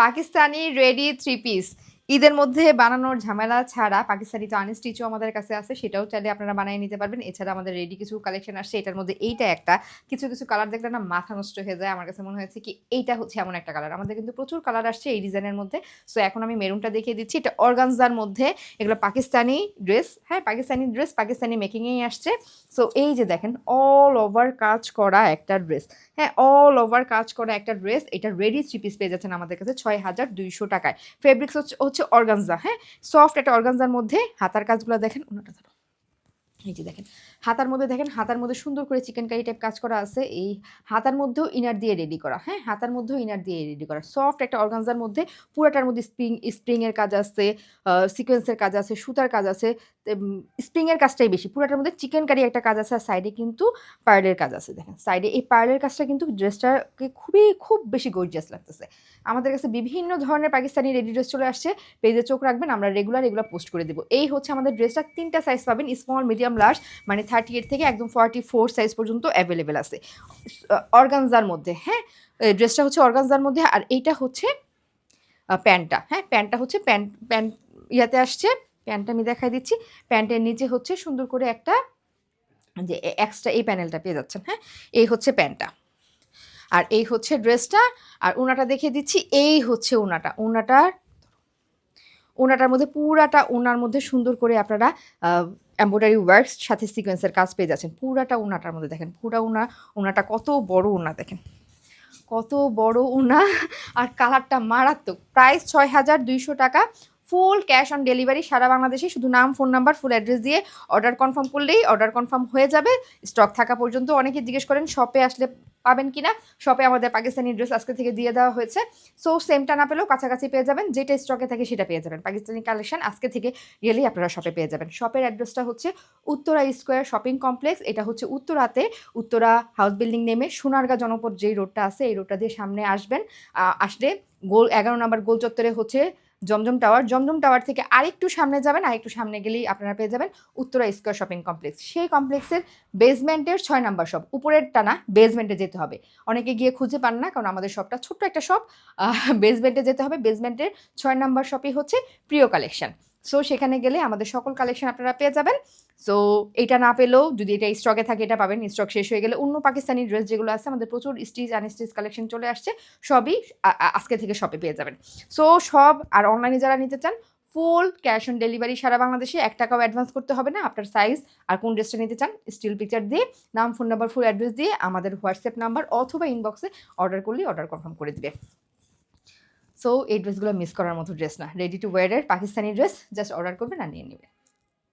Pakistani ready three piece. ঈদের মধ্যে বানানোর ঝামেলা ছাড়া পাকিস্তানি তো আনস্টিচও আমাদের কাছে আছে, সেটাও চাইলে আপনারা বানিয়ে নিতে পারবেন। এছাড়া আমাদের রেডি কিছু কালেকশন আসছে, এটার মধ্যে এইটা একটা। কিছু কিছু কালার দেখলে না মাথা নষ্ট হয়ে যায়। আমার কাছে মনে হয়েছে কি, এইটা হচ্ছে এমন একটা কালার আমাদের কিন্তু প্রচুর কালার আসছে এই ডিজাইনের মধ্যে। সো এখন আমি মেরুনটা দেখিয়ে দিচ্ছি। এটা অর্গানজার মধ্যে। এগুলো পাকিস্তানি ড্রেস হ্যাঁ পাকিস্তানি ড্রেস পাকিস্তানি মেকিংয়েই আসছে। সো এই যে দেখেন অল ওভার কাজ করা একটা ড্রেস হ্যাঁ অল ওভার কাজ করা একটা ড্রেস এটা রেডি থ্রি পিস পেয়ে যাচ্ছেন আমাদের কাছে, ছয় হাজার দুইশো টাকায়। ফেব্রিক্স হচ্ছে হচ্ছে অর্গানজা হ্যাঁ? সফট একটা অর্গানজার মধ্যে হাতার কাজগুলো দেখেন ওনাটা এই যে দেখেন, হাতার মধ্যে দেখেন, হাতার মধ্যে সুন্দর করে চিকেন কারি টাইপ কাজ করা আছে। এই হাতার মধ্যেও ইনার দিয়ে রেডি করা হ্যাঁ? হাতার মধ্যেও ইনার দিয়ে রেডি করা। সফট একটা অর্গানজার মধ্যে পুরাটার মধ্যে স্প্রিং স্প্রিংয়ের কাজ আছে সিকোয়েন্সের কাজ আছে, সুতার কাজ আছে স্প্রিংয়ের কাজটাই বেশি। পুরাটার মধ্যে চিকেন কারি একটা কাজ আছে, আর সাইডে কিন্তু পার্লের কাজ আছে, দেখেন। সাইডে এই পার্লের কাজটা কিন্তু ড্রেসটাকে খুবই, খুব বেশি গর্জিয়াস লাগতেছে। আমাদের কাছে বিভিন্ন ধরনের পাকিস্তানি রেডি ড্রেস চলে আসছে। পেজে চোখ রাখবেন, আমরা রেগুলার এগুলো পোস্ট করে দেবো। এই হচ্ছে আমাদের ড্রেসটা তিনটা সাইজ পাবেন স্মল মিডিয়াম লার্জ মানে থার্টি এইট থেকে একদম ফর্টি ফোর সাইজ পর্যন্ত অ্যাভেলেবেল আছে। অর্গানজার মধ্যে হ্যাঁ? ড্রেসটা হচ্ছে অর্গানজার মধ্যে, আর এইটা হচ্ছে প্যান্টটা হ্যাঁ? প্যান্টটা হচ্ছে প্যান্ট প্যান্ট ইয়াতে আসছে প্যান্টটা আমি দেখাই দিচ্ছি। প্যান্টের নিচে হচ্ছে সুন্দর করে একটা, যে এক্সট্রা এই প্যানেলটা পেয়ে যাচ্ছেন হ্যাঁ? এই হচ্ছে প্যান্টটা আর এই হচ্ছে ড্রেসটা আর ওনাটা দেখিয়ে দিচ্ছি, এই হচ্ছে ওনাটা। ওনাটার ওনাটার মধ্যে, পুরাটা ওনার মধ্যে সুন্দর করে আপনারা এম্ব্রয়ডারি ওয়ার্কস সাথে সিকোয়েন্সের কাজ পেয়ে যাচ্ছেন। পুরাটা ওনাটার মধ্যে দেখেন, পুরা ওনা, ওনাটা কত বড় ওনা দেখেন। কত বড় ওনা, আর কালারটা মারাত্মক। প্রাইস ছয় হাজার দুইশো টাকা ফুল ক্যাশ অন ডেলিভারি সারা বাংলাদেশে। শুধু নাম, ফোন নাম্বার, ফুল অ্যাড্রেস দিয়ে অর্ডার কনফার্ম করলেই অর্ডার কনফার্ম হয়ে যাবে। স্টক থাকা পর্যন্ত অনেকে জিজ্ঞেস করেন, শপে আসলে পাবেন কিনা? শপে আমাদের পাকিস্তানি ড্রেস আজকে থেকে দিয়ে দেওয়া হয়েছে। সো, সেমটা না পেলেও কাছাকাছি পেয়ে যাবেন, যেটা স্টকে থাকে সেটা পেয়ে যাবেন। পাকিস্তানি কালেকশন আজকে থেকে গেলেই আপনারা শপে পেয়ে যাবেন। শপের অ্যাড্রেসটা হচ্ছে উত্তরা স্কোয়ার শপিং কমপ্লেক্স। এটা হচ্ছে উত্তরাতে, উত্তরা হাউস বিল্ডিং নেমে সোনারগাঁ জনপদ যেই রোডটা আছে, এই রোডটা দিয়ে সামনে আসবেন। আসলে গোল, এগারো নম্বর গোল চত্বরে হচ্ছে জমজম টাওয়ার জমজম টাওয়ার থেকে আরেকটু সামনে যাবেন, আরেকটু সামনে গেলেই আপনারা পেয়ে যাবেন উত্তরা স্কোয়ার শপিং কমপ্লেক্স সেই কমপ্লেক্সের বেসমেন্টের ছয় নাম্বার শপ উপরের টানা বেসমেন্টে যেতে হবে। অনেকে গিয়ে খুঁজে পান না, কারণ আমাদের শপটা ছোট্ট একটা শপ বেসমেন্টে যেতে হবে। বেসমেন্টের ছয় নাম্বার শপই হচ্ছে প্রিয় কালেকশন সো সেখানে গেলে আমাদের সকল কালেকশন আপনারা পেয়ে যাবেন। সো এটা না পেলেও যদি এটা স্টকে থাকে, এটা পাবেন। স্টক শেষ হয়ে গেলে অন্য পাকিস্তানি ড্রেস যেগুলো আছে, আমাদের প্রচুর স্টিচ আনস্টিচ কালেকশন চলে আসছে, সবই আজকে থেকে শপে পেয়ে যাবেন। সো সব আর অনলাইনে যারা নিতে চান ফুল ক্যাশ অন ডেলিভারি সারা বাংলাদেশে, এক টাকাও অ্যাডভান্স করতে হবে না। আপনার সাইজ আর কোন ড্রেসটা নিতে চান স্টিল পিকচার দিয়ে, নাম ফোন নাম্বার ফুল অ্যাড্রেস দিয়ে, আমাদের হোয়াটসঅ্যাপ নাম্বার অথবা ইনবক্সে অর্ডার করলেই অর্ডার কনফার্ম করে দিবে। সো এই ড্রেসগুলো মিস করার মতো ড্রেস না। রেডি টু ওয়ারের পাকিস্তানি ড্রেস জাস্ট অর্ডার করবেন আর নিয়ে নেবেন।